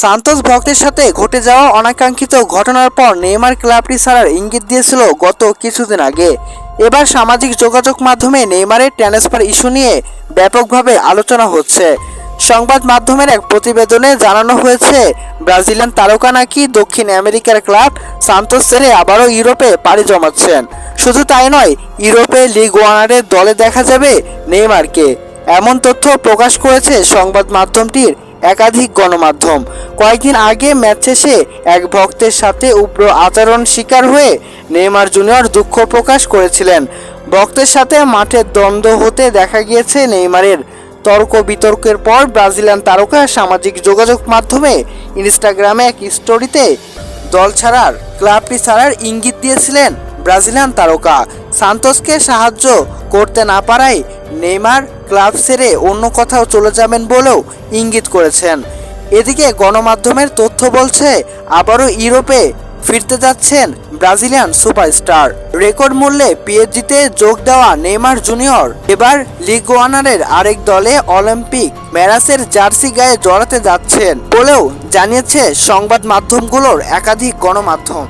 Santos ভক্তের সাথে ঘটে যাওয়া অনাকাঙ্ক্ষিত ঘটনার পর নেইমার ক্লাবটি ছাড়ার ইঙ্গিত দিয়েছিল গত কিছুদিন আগে। এবার সামাজিক যোগাযোগ মাধ্যমে নেইমারের ট্রান্সফার ইস্যু নিয়ে ব্যাপকভাবে আলোচনা হচ্ছে। সংবাদ মাধ্যমের এক প্রতিবেদনে জানানো হয়েছে, ব্রাজিলিয়ান তারকা নাকি দক্ষিণ আমেরিকার ক্লাব সান্তোস ছেড়ে আবারও ইউরোপে পাড়ি জমাচ্ছেন। শুধু তাই নয়, ইউরোপে লিগ ওয়ানারের দলে দেখা যাবে নেইমারকে। এমন তথ্য প্রকাশ করেছে সংবাদ মাধ্যমটির একাধিক গণমাধ্যম। কয়েকদিন আগে ম্যাচ শেষে এক ভক্তের সাথে উগ্র আচরণ শিকার হয়ে নেইমার জুনিয়র দুঃখ প্রকাশ করেছিলেন। ভক্তের সাথে মাঠে দ্বন্দ্ব হতে দেখা গিয়েছে নেইমারের। তর্ক বিতর্কের পর ব্রাজিলিয়ান তারকা সামাজিক যোগাযোগ মাধ্যমে ইনস্টাগ্রামে এক স্টোরিতে দল ছাড়ার, ক্লাবটি ছাড়ার ইঙ্গিত দিয়েছিলেন ব্রাজিলিয়ান তারকা। সান্তোসকে সাহায্য করতে না পারায় নেইমার ক্লাব ছেড়ে অন্য কোথাও চলে যাবেন বলেও ইঙ্গিত করেছেন। এদিকে গণমাধ্যমের তথ্য বলছে, আবারও ইউরোপে ফিরতে যাচ্ছেন ব্রাজিলিয়ান সুপারস্টার। রেকর্ড মূল্যে পিএইচজিতে যোগ দেওয়া নেইমার জুনিয়র এবার লিগ ওয়ানারের আরেক দলে অলিম্পিক ম্যারাসের জার্সি গায়ে জড়াতে যাচ্ছেন বলেও জানিয়েছে সংবাদ মাধ্যমগুলোর একাধিক গণমাধ্যম।